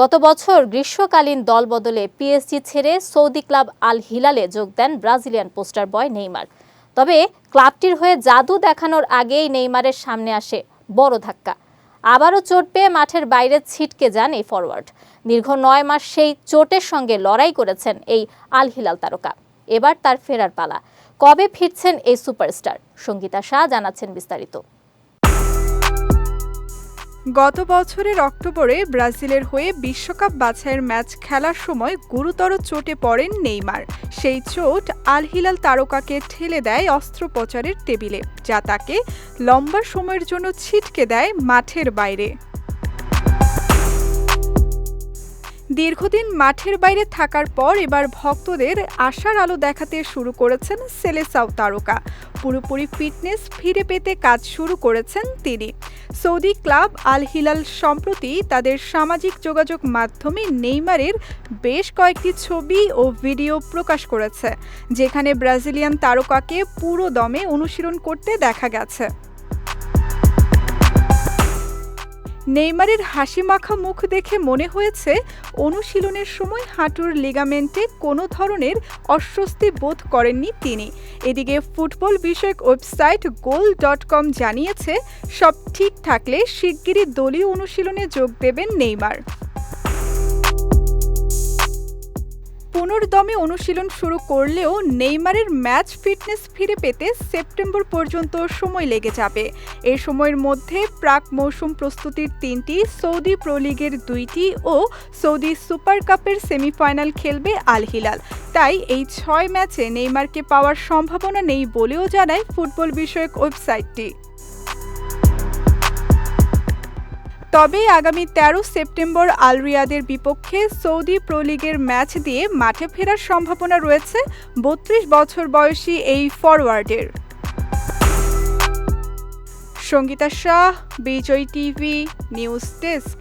গত বছর গ্রীষ্মকালীন দল বদলে পিএসজি ছেড়ে সৌদি ক্লাব আল হিলালে যোগ দেন ব্রাজিলিয়ান পোস্টার বয় নেইমার। তবে ক্লাবটির হয়ে জাদু দেখানোর আগেই নেইমারের সামনে আসে বড় ধাক্কা। আবারও চোট পেয়ে মাঠের বাইরে ছিটকে যান এই ফরওয়ার্ড দীর্ঘ নয় মাস সেই চোটের সঙ্গে লড়াই করেছেন এই আল হিলাল তারকা। এবার তার ফেরার পালা। কবে ফিরছেন এই সুপারস্টার? সঙ্গীতা শাহ জানাচ্ছেন বিস্তারিত। গত বছরের অক্টোবরে ব্রাজিলের হয়ে বিশ্বকাপ বাছাইয়ের ম্যাচ খেলার সময় গুরুতর চোটে পড়েন নেইমার। সেই চোট আল হিলাল তারকাকে ঠেলে দেয় অস্ত্রোপচারের টেবিলে, যা তাকে লম্বা সময়ের জন্য ছিটকে দেয় মাঠের বাইরে। দীর্ঘদিন মাঠের বাইরে থাকার পর এবার ভক্তদের আশার আলো দেখাতে শুরু করেছেন সেলেসাও তারকা। পুরোপুরি ফিটনেস ফিরে পেতে কাজ শুরু করেছেন তিনি। সৌদি ক্লাব আল হিলাল সম্প্রতি তাদের সামাজিক যোগাযোগ মাধ্যমে নেইমারের বেশ কয়েকটি ছবি ও ভিডিও প্রকাশ করেছে, যেখানে ব্রাজিলিয়ান তারকাকে পুরো দমে অনুশীলন করতে দেখা গেছে। নেইমারের হাসিমাখা মুখ দেখে মনে হয়েছে, অনুশীলনের সময় হাঁটুর লিগামেন্টে কোনো ধরনের অস্বস্তি বোধ করেননি তিনি। এদিকে ফুটবল বিষয়ক ওয়েবসাইট গোল ডট কম জানিয়েছে, সব ঠিক থাকলে শিগগিরই দলীয় অনুশীলনে যোগ দেবেন নেইমার। পুনর্দমে অনুশীলন শুরু করলেও নেইমারের ম্যাচ ফিটনেস ফিরে পেতে সেপ্টেম্বর পর্যন্ত সময় লেগে যাবে। এ সময়ের মধ্যে প্রাক মৌসুম প্রস্তুতির তিনটি, সৌদি প্রো লিগের দুইটি ও সৌদি সুপার কাপের সেমিফাইনাল খেলবে আল হিলাল। তাই এই ছয় ম্যাচে নেইমারকে পাওয়ার সম্ভাবনা নেই বলেও জানায় ফুটবল বিষয়ক ওয়েবসাইটটি। তবে আগামী তেরো সেপ্টেম্বর আল রিয়াদের বিপক্ষে সৌদি প্রো লিগের ম্যাচ দিয়ে মাঠে ফেরার সম্ভাবনা রয়েছে বত্রিশ বছর বয়সী এই ফরওয়ার্ডের Sangeeta Shah, Vijay TV, news desk.